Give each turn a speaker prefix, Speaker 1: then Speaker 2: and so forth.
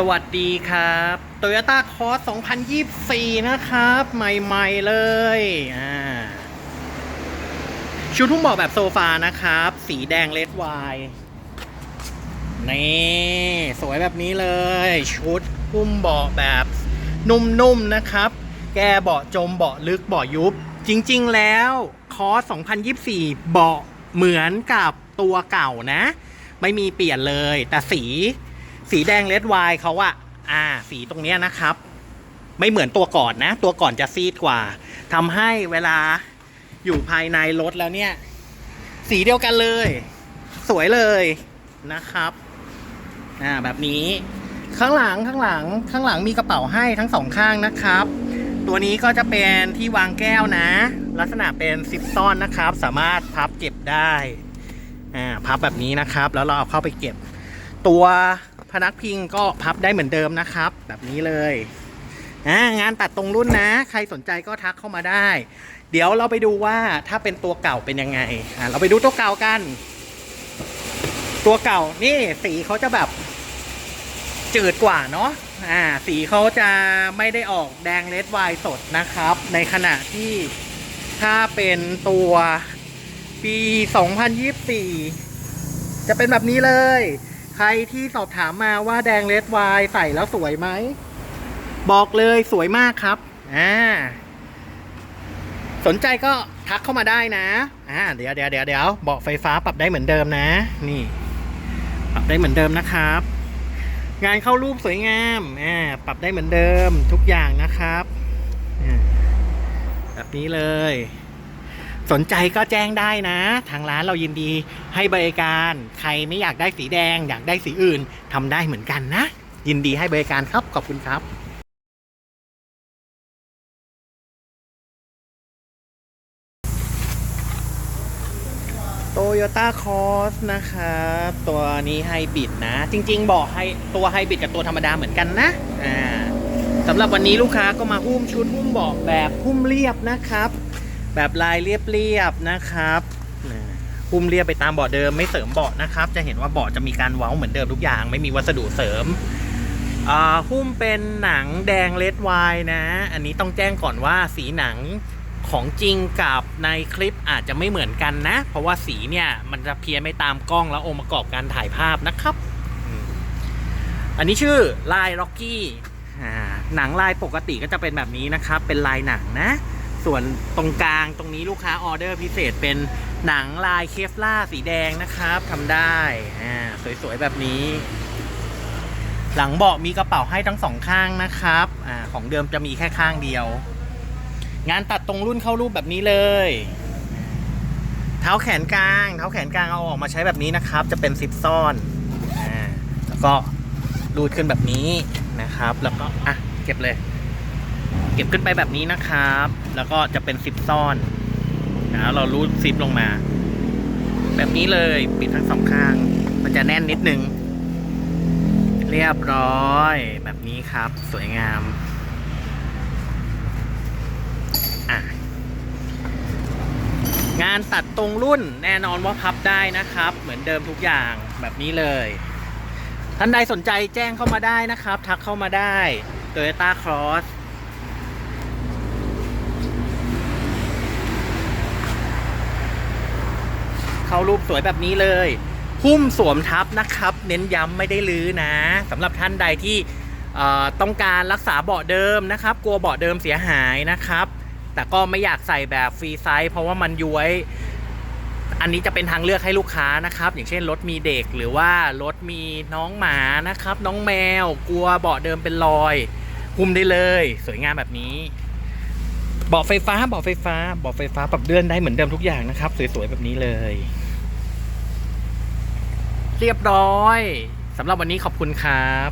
Speaker 1: สวัสดีครับ Toyota Cross 2024 นะครับ ใหม่ ๆ เลยชุดทุ่งเบอกแบบโซฟานะครับ สีแดงเลดไวน์นี่สวยแบบนี้เลย ชุดหุ้มเบาะแบบนุ่มๆนะครับ แกเบาะจมเบาะลึกเบาะยุบ จริงๆแล้วคอส2024 เบาะเหมือนกับตัวเก่านะ ไม่มีเปลี่ยนเลย แต่สี สีแดงเลดไวน์เขาอะอ่า สีตรงเนี้ยนะครับ ไม่เหมือนตัวก่อนนะ ตัวก่อนจะซีดกว่าทำให้เวลาอยู่ภายในรถแล้วเนี่ย สีเดียวกันเลย สวยเลยนะครับอ่าแบบนี้ข้างหลังข้างหลังข้างหลังมีกระเป๋าให้ทั้งสองข้างนะครับ ตัวนี้ก็จะเป็นที่วางแก้วนะ ลักษณะเป็นซิปซ่อนนะครับ สามารถพับเก็บได้อ่าพับแบบนี้นะครับ แล้วเราเอาเข้าไปเก็บ ตัว นักพิงก็พับได้เหมือนเดิมนะครับ แบบนี้เลยอ่างานตัดตรงรุ่นนะ ใครสนใจก็ทักเข้ามาได้ เดี๋ยวเราไปดูว่าถ้าเป็นตัวเก่าเป็นยังไงอ่าเราไปดูตัวเก่ากัน ตัวเก่านี่สีเขาจะแบบจืดกว่าเนาะอ่า สีเขาจะไม่ได้ออกแดงเลดไวสดนะครับ ในขณะที่ถ้าเป็นตัวปี 2024 จะเป็นแบบนี้เลย ใครที่สอบถามมาว่าแดงเลดไวน์ใส่แล้วสวยไหม บอกเลยสวยมากครับ อ่า สนใจก็ทักเข้ามาได้นะ อ่า เดี๋ยวเดี๋ยวเดี๋ยวเดี๋ยวเบาะไฟฟ้าปรับได้เหมือนเดิมนะ นี่ ปรับได้เหมือนเดิมนะครับ งานเข้ารูปสวยงาม อ่า ปรับได้เหมือนเดิมทุกอย่างนะครับ แบบนี้เลย สนใจก็แจ้งได้นะ ทางร้านเรายินดีให้บริการ ใครไม่อยากได้สีแดง อยากได้สีอื่นทำได้เหมือนกันนะ ยินดีให้บริการครับ ขอบคุณครับโตโยต้าคอสนะครับตัวนี้ไฮบริดนะ จริง ๆ บอกให้ตัวไฮบริดกับตัวธรรมดาเหมือนกันนะอ่าสำหรับวันนี้ลูกค้าก็มาหุ้มชุดหุ้มเบาะแบบหุ้มเรียบนะครับ แบบลายเรียบๆนะครับหุ้มเรียบไปตามเบาะเดิมไม่เสริมเบาะนะครับ จะเห็นว่าเบาะจะมีการเว้าเหมือนเดิมทุกอย่าง ไม่มีวัสดุเสริมอ่าหุ้มเป็นหนังแดงเลดไวน์นะ อันนี้ต้องแจ้งก่อนว่าสีหนังของจริงกับในคลิปอาจจะไม่เหมือนกันนะ เพราะว่าสีเนี่ยมันจะเพี้ยนไม่ตามกล้องแล้วองค์ประกอบการถ่ายภาพนะครับ อันนี้ชื่อลายล็อกกี้หนังลายปกติก็จะเป็นแบบนี้นะครับ เป็นลายหนังนะ ส่วนตรงกลางตรงนี้ลูกค้าออเดอร์พิเศษเป็นหนังลายเคฟล่าสีแดงนะครับทำได้อ่าสวยๆแบบนี้ หลังเบาะมีกระเป๋าให้ทั้งสองข้างนะครับอาของเดิมจะมีแค่ข้างเดียว งานตัดตรงรุ่นเข้ารูปแบบนี้เลย เท้าแขนกลางเท้าแขนกลางเอาออกมาใช้แบบนี้นะครับ จะเป็นซิปซ่อนอ่าแล้วก็รูดขึ้นแบบนี้นะครับ แล้วก็อะเก็บเลย เก็บขึ้นไปแบบนี้นะครับ แล้วก็จะเป็นซิปซ่อนนะเรารูดซิปลงมา แบบนี้เลยปิดทั้งสองข้าง มันจะแน่นนิดนึง เรียบร้อย แบบนี้ครับ สวยงามงานตัดตรงรุ่นแน่นอนว่าพับได้นะครับ เหมือนเดิมทุกอย่างแบบนี้เลย ท่านใดสนใจแจ้งเข้ามาได้นะครับ ทักเข้ามาได้ Toyota Cross เข้ารูปสวยแบบนี้เลย หุ้มสวมทับนะครับ เน้นย้ำไม่ได้ลื้อนะสำหรับท่านใดที่ต้องการรักษาเบาะเดิมนะครับ กลัวเบาะเดิมเสียหายนะครับ แต่ก็ไม่อยากใส่แบบฟรีไซส์เพราะว่ามันย้วย อันนี้จะเป็นทางเลือกให้ลูกค้านะครับ อย่างเช่นรถมีเด็กหรือว่ารถมีน้องหมานะครับ น้องแมว กลัวเบาะเดิมเป็นรอย หุ้มได้เลย สวยงามแบบนี้เบาะไฟฟ้าเบาะไฟฟ้าเบาะไฟฟ้าปรับเลื่อนได้เหมือนเดิมทุกอย่างนะครับ สวยๆแบบนี้เลย เรียบร้อยสำหรับวันนี้ขอบคุณครับ